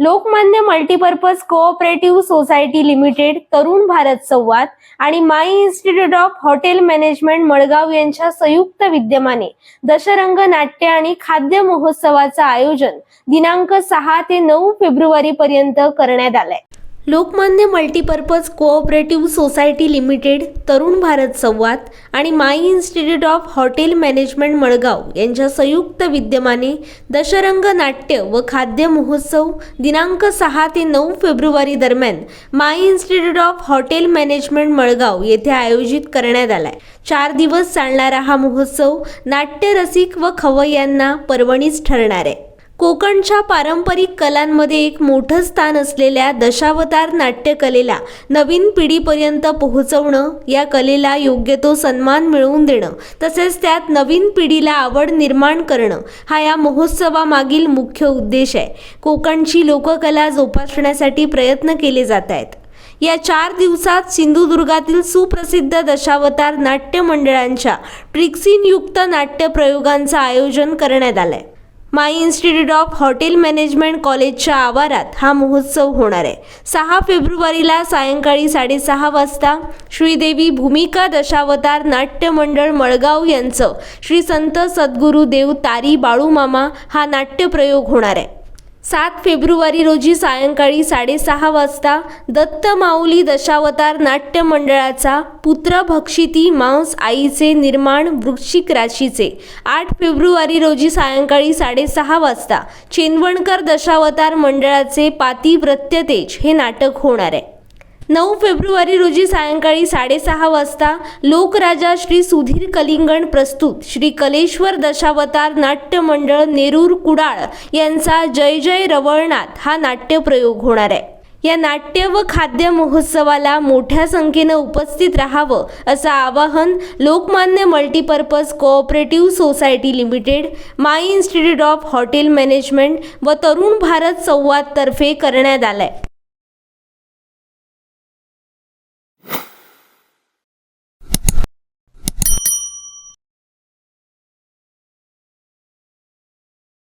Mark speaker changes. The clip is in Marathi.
Speaker 1: Lokmanya Multipurpose Cooperative Society Limited Tarun Bharat Samvad आणि Mai Institute of Hotel Management Madgaon यांच्या संयुक्त विद्यमाने दशरंग नाट्य आणि खाद्य महोत्सवाचं आयोजन दिनांक सहा ते नऊ फेब्रुवारी पर्यंत करण्यात आलंय. Lokmanya Multipurpose Cooperative Society Limited Tarun Bharat Samvad आणि Mai Institute of Hotel Management Madgaon यांच्या संयुक्त विद्यमाने दशरंग नाट्य व खाद्य महोत्सव दिनांक सहा ते नऊ फेब्रुवारी दरम्यान Mai Institute of Hotel Management Madgaon येथे आयोजित करण्यात आलाय. चार दिवस चालणारा हा महोत्सव नाट्यरसिक व खवय्यांना पर्वणीच ठरणार आहे. कोकणच्या पारंपरिक कलांमध्ये एक मोठं स्थान असलेल्या दशावतार नाट्यकलेला नवीन पिढीपर्यंत पोहोचवणं या कलेला योग्य तो सन्मान मिळवून देणं तसेच त्यात नवीन पिढीला आवड निर्माण करणं हा या महोत्सवामागील मुख्य उद्देश आहे. कोकणची लोककला जोपासण्यासाठी प्रयत्न केले जात आहेत. या चार दिवसात सिंधुदुर्गातील सुप्रसिद्ध दशावतार नाट्य मंडळांच्या ट्रिक्सिनयुक्त नाट्य प्रयोगांचं आयोजन करण्यात आलं आहे माई इन्स्टिट्यूट ऑफ हॉटेल मॅनेजमेंट कॉलेजच्या आवारात हा महोत्सव होणार आहे. सहा फेब्रुवारीला सायंकाळी साडेसहा वाजता श्रीदेवी भूमिका दशावतार नाट्य मंडळ मळगाव यांचं श्री संत सद्गुरू देव तारी बाळूमामा हा नाट्यप्रयोग होणार आहे. सात फेब्रुवारी रोजी सायंकाळी साडेसहा वाजता दत्त माऊली दशावतार नाट्य मंडळाचा पुत्र भक्षिती मांस आईचे निर्माण वृश्चिक राशीचे. आठ फेब्रुवारी रोजी सायंकाळी साडेसहा वाजता चेनवणकर दशावतार मंडळाचे पाती व्रत्यतेज हे नाटक होणार आहे. नऊ फेब्रुवारी रोजी सायंकाळी साडेसहा वाजता लोकराजा श्री सुधीर कलिंगण प्रस्तुत. श्री कलेश्वर दशावतार नाट्यमंडळ नेरूर कुडाळ यांचा जय जय रवळनाथ हा नाट्यप्रयोग होणार आहे. या नाट्य व खाद्य महोत्सवाला मोठ्या संख्येनं उपस्थित राहावं असं आवाहन Lokmanya Multipurpose Cooperative Society Limited Mai Institute of Hotel Management व तरुण भारत संवादतर्फे करण्यात आलं आहे